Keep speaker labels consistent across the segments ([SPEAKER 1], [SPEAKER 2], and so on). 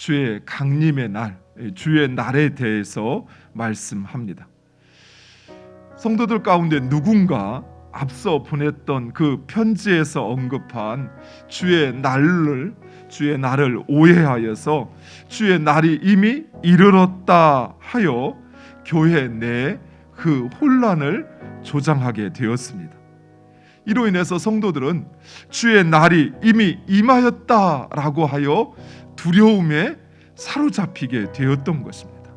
[SPEAKER 1] 주의 강림의 날, 주의 날에 대해서 말씀합니다. 성도들 가운데 누군가 앞서 보냈던 그 편지에서 언급한 주의 날을 주의 날을 오해하여서 주의 날이 이미 이르렀다 하여 교회 내 그 혼란을 조장하게 되었습니다. 이로 인해서 성도들은 주의 날이 이미 임하였다라고 하여 두려움에 사로잡히게 되었던 것입니다.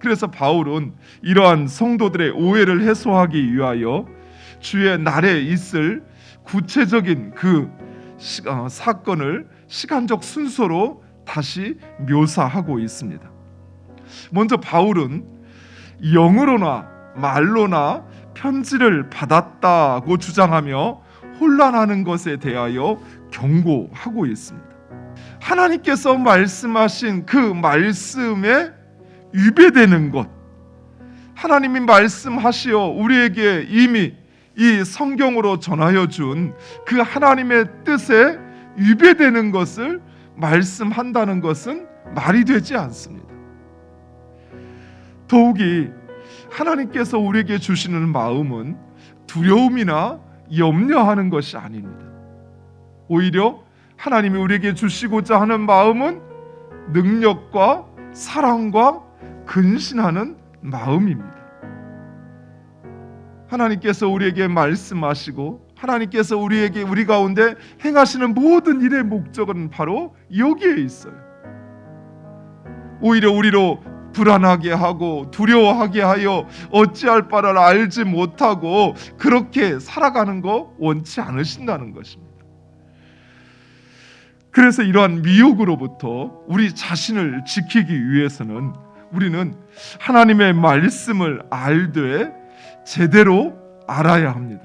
[SPEAKER 1] 그래서 바울은 이러한 성도들의 오해를 해소하기 위하여 주의 날에 있을 구체적인 그 시, 어, 사건을 시간적 순서로 다시 묘사하고 있습니다. 먼저 바울은 영으로나 말로나 편지를 받았다고 주장하며 혼란하는 것에 대하여 경고하고 있습니다. 하나님께서 말씀하신 그 말씀에 위배되는 것, 하나님이 말씀하시어 우리에게 이미 이 성경으로 전하여 준 그 하나님의 뜻에 위배되는 것을 말씀한다는 것은 말이 되지 않습니다. 더욱이 하나님께서 우리에게 주시는 마음은 두려움이나 염려하는 것이 아닙니다. 오히려 하나님이 우리에게 주시고자 하는 마음은 능력과 사랑과 근신하는 마음입니다. 하나님께서 우리에게 말씀하시고 하나님께서 우리에게 우리 가운데 행하시는 모든 일의 목적은 바로 여기에 있어요. 오히려 우리로 불안하게 하고 두려워하게 하여 어찌할 바를 알지 못하고 그렇게 살아가는 거 원치 않으신다는 것입니다. 그래서 이러한 미혹으로부터 우리 자신을 지키기 위해서는 우리는 하나님의 말씀을 알되 제대로 알아야 합니다.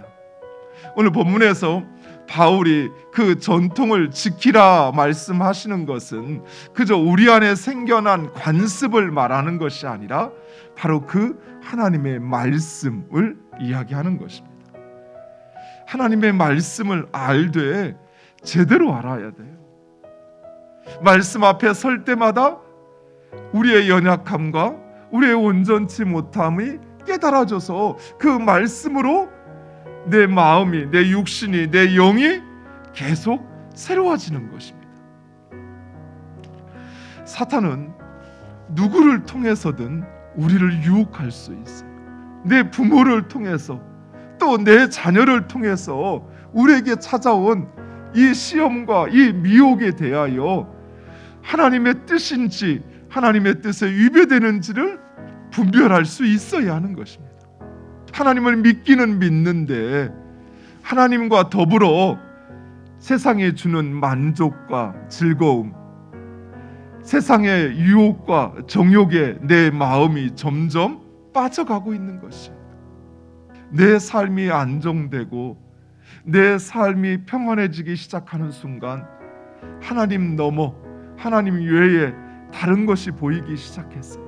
[SPEAKER 1] 오늘 본문에서 바울이 그 전통을 지키라 말씀하시는 것은 그저 우리 안에 생겨난 관습을 말하는 것이 아니라 바로 그 하나님의 말씀을 이야기하는 것입니다. 하나님의 말씀을 알되 제대로 알아야 돼요. 말씀 앞에 설 때마다 우리의 연약함과 우리의 온전치 못함이 깨달아져서 그 말씀으로 내 마음이, 내 육신이, 내 영이 계속 새로워지는 것입니다. 사탄은 누구를 통해서든 우리를 유혹할 수 있어요. 내 부모를 통해서 또 내 자녀를 통해서 우리에게 찾아온 이 시험과 이 미혹에 대하여 하나님의 뜻인지 하나님의 뜻에 위배되는지를 분별할 수 있어야 하는 것입니다. 하나님을 믿기는 믿는데 하나님과 더불어 세상에 주는 만족과 즐거움, 세상의 유혹과 정욕에 내 마음이 점점 빠져가고 있는 것입니다. 내 삶이 안정되고 내 삶이 평안해지기 시작하는 순간 하나님 넘어 하나님 외에 다른 것이 보이기 시작했어요.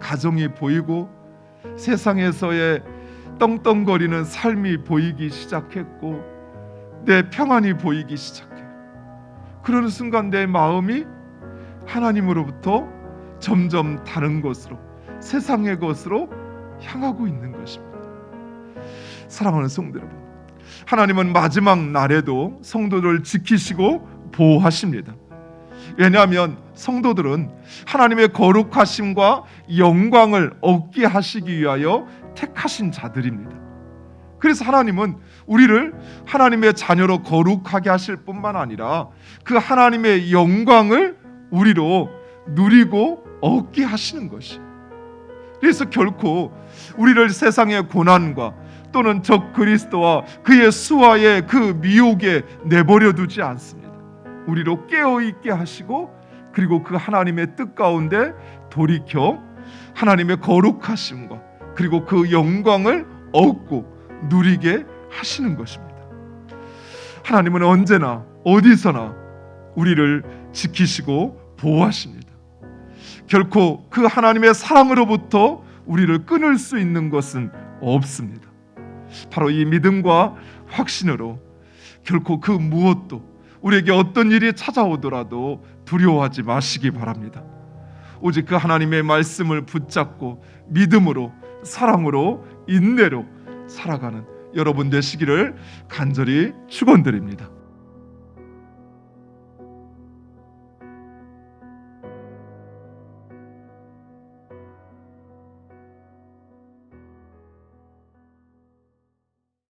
[SPEAKER 1] 가정이 보이고 세상에서의 떵떵거리는 삶이 보이기 시작했고 내 평안이 보이기 시작해요. 그러는 순간 내 마음이 하나님으로부터 점점 다른 것으로 세상의 것으로 향하고 있는 것입니다. 사랑하는 성도 여러분, 하나님은 마지막 날에도 성도를 지키시고 보호하십니다. 왜냐하면 성도들은 하나님의 거룩하심과 영광을 얻게 하시기 위하여 택하신 자들입니다. 그래서 하나님은 우리를 하나님의 자녀로 거룩하게 하실 뿐만 아니라 그 하나님의 영광을 우리로 누리고 얻게 하시는 것이. 그래서 결코 우리를 세상의 고난과 또는 적 그리스도와 그의 수와의 그 미혹에 내버려 두지 않습니다. 우리로 깨어 있게 하시고 그리고 그 하나님의 뜻 가운데 돌이켜 하나님의 거룩하심과 그리고 그 영광을 얻고 누리게 하시는 것입니다. 하나님은 언제나 어디서나 우리를 지키시고 보호하십니다. 결코 그 하나님의 사랑으로부터 우리를 끊을 수 있는 것은 없습니다. 바로 이 믿음과 확신으로 결코 그 무엇도 우리에게 어떤 일이 찾아오더라도 두려워하지 마시기 바랍니다. 오직 그 하나님의 말씀을 붙잡고 믿음으로 사랑으로 인내로 살아가는 여러분 되시기를 간절히 축원드립니다.